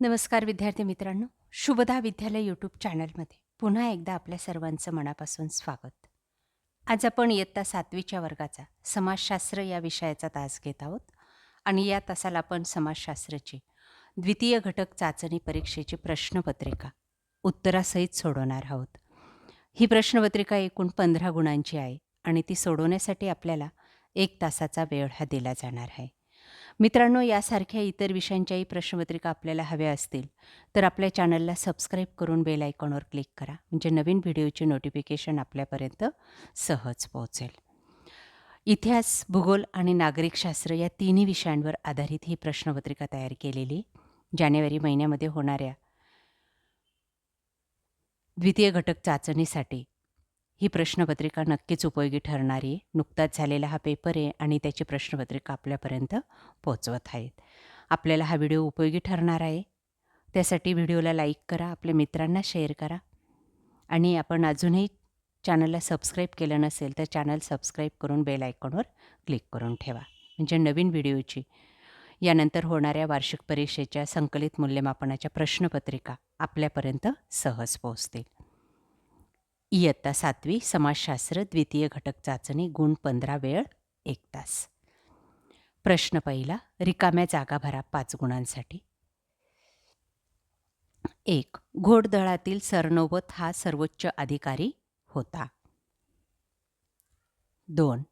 नमस्कार विद्यार्थी मित्रांनो. शुभदा विद्यालय यूट्यूब चॅनलमध्ये पुन्हा एकदा आपल्या सर्वांचं मनापासून स्वागत. आज आपण इयत्ता सातवीच्या वर्गाचा समाजशास्त्र या विषयाचा तास घेत आहोत आणि या तासाला आपण समाजशास्त्राची द्वितीय घटक चाचणी परीक्षेची प्रश्नपत्रिका उत्तरासहित सोडवणार आहोत. ही प्रश्नपत्रिका एकूण पंधरा गुणांची आहे आणि ती सोडवण्यासाठी आपल्याला एक तासाचा वेळ हा दिला जाणार आहे. मित्रांनो यासारख्या इतर विषयांच्याही प्रश्नपत्रिका आपल्याला हव्या असतील तर आपल्या चॅनलला सबस्क्राईब करून बेल आयकॉनवर क्लिक करा म्हणजे नवीन व्हिडिओची नोटिफिकेशन आपल्यापर्यंत सहज पोहोचेल. इतिहास भूगोल आणि नागरिकशास्त्र या तिन्ही विषयांवर आधारित ही प्रश्नपत्रिका तयार केलेली जानेवारी महिन्यामध्ये होणाऱ्या द्वितीय घटक चाचणीसाठी ही प्रश्नपत्रिका नक्कीच उपयोगी ठरणारी. आहे नुकताच झालेला हा पेपर आहे आणि त्याची प्रश्नपत्रिका आपल्यापर्यंत पोचवत आहेत. आपल्याला हा व्हिडिओ उपयोगी ठरणार आहे. त्यासाठी व्हिडिओला लाईक करा आपल्या मित्रांना शेअर करा. आणि आपण अजूनही चॅनलला सबस्क्राईब केलं नसेल तर चॅनल सबस्क्राईब करून बेल आयकॉनवर क्लिक करून ठेवा. म्हणजे नवीन व्हिडिओची यानंतर होणाऱ्या वार्षिक परीक्षेच्या संकलित मूल्यमापनाच्या प्रश्नपत्रिका आपल्यापर्यंत सहज पोहोचतील. इयत्ता सातवी समाजशास्त्र द्वितीय घटक चाचणी गुण पंधरा वेळ एक तास. प्रश्न पहिला रिकाम्या जागा भरा पाच गुणांसाठी. एक घोडदळातील सरनोबत हा सर्वोच्च अधिकारी होता. दोन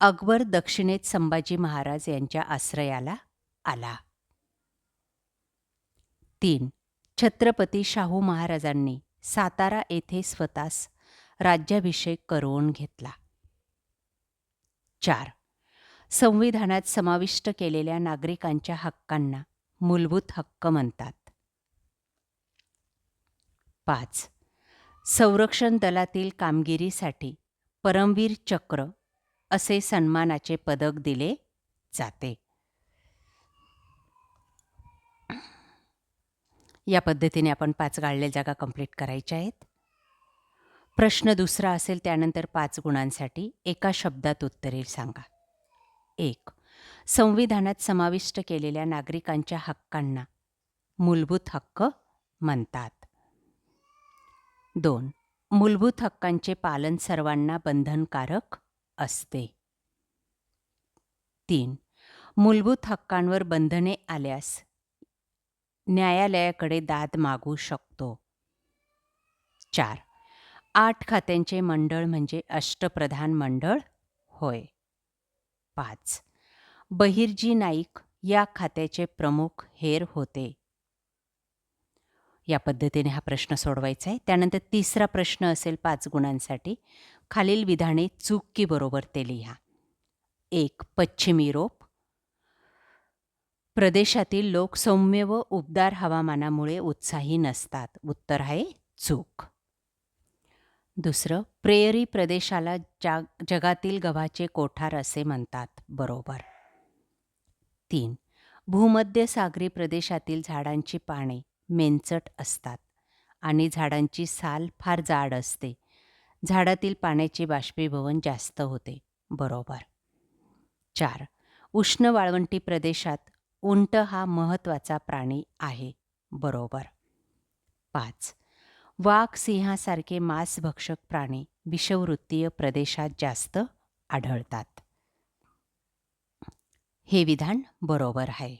अकबर दक्षिणेत संभाजी महाराज यांच्या आश्रयाला आला. तीन छत्रपती शाहू महाराजांनी सातारा येथे स्वतःस राज्याभिषेक करवून घेतला. चार. संविधानात समाविष्ट केलेल्या नागरिकांच्या हक्कांना मूलभूत हक्क म्हणतात. पाच. संरक्षण दलातील कामगिरीसाठी परमवीर चक्र असे सन्मानाचे पदक दिले जाते. या पद्धतीने आपण पाच गाळलेल्या जागा कंप्लीट करायच्या आहेत. प्रश्न दुसरा असेल त्यानंतर पाच गुणांसाठी एका शब्दात उत्तरे सांगा. एक संविधानात समाविष्ट केलेल्या नागरिकांच्या हक्कांना मूलभूत हक्क म्हणतात. दोन मूलभूत हक्कांचे पालन सर्वांना बंधनकारक असते. तीन मूलभूत हक्कांवर बंधने आल्यास न्यायालयाकडे दाद मागू शकतो. चार. आठ खात्यांचे मंडळ म्हणजे अष्टप्रधान मंडळ? होय. पाच. बहिर्जी नाईक या खात्याचे प्रमुख हेर होते. या पद्धतीने हा प्रश्न सोडवायचा आहे त्यानंतर तिसरा प्रश्न असेल पाच गुणांसाठी. खालील विधाने चूक की बरोबर ते लिहा. एक पश्चिम युरोप प्रदेशातील लोक सौम्य व उबदार हवामानामुळे उत्साही नसतात. उत्तर आहे चूक. दुसरं प्रेयरी प्रदेशाला जाग जगातील गव्हाचे कोठार असे म्हणतात. बरोबर. तीन भूमध्य सागरी प्रदेशातील झाडांची पाने मेंचट असतात आणि झाडांची साल फार जाड असते. झाडातील पाण्याचे बाष्पीभवन जास्त होते. बरोबर. चार उष्ण वाळवंटी प्रदेशात उंट हा महत्त्वाचा प्राणी आहे. बरोबर. पाच. वाघ सिंहासारखे मांसभक्षक प्राणी विषववृत्तीय प्रदेशात जास्त आढळतात. हे विधान बरोबर आहे.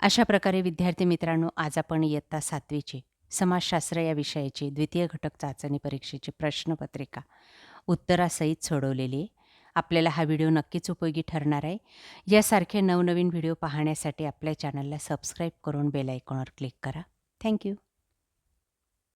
अशा प्रकारे विद्यार्थी मित्रांनो आज आपण इयत्ता सातवीची समाजशास्त्र या विषयाची द्वितीय घटक चाचणी परीक्षेची प्रश्नपत्रिका उत्तरासहित सोडवलेली आपल्याला हा व्हिडिओ नक्कीच उपयोगी ठरणार आहे. यासारखे नवनवीन व्हिडिओ पाहण्यासाठी आपल्या चॅनलला सबस्क्राईब करून बेल आयकॉनवर क्लिक करा. थँक्यू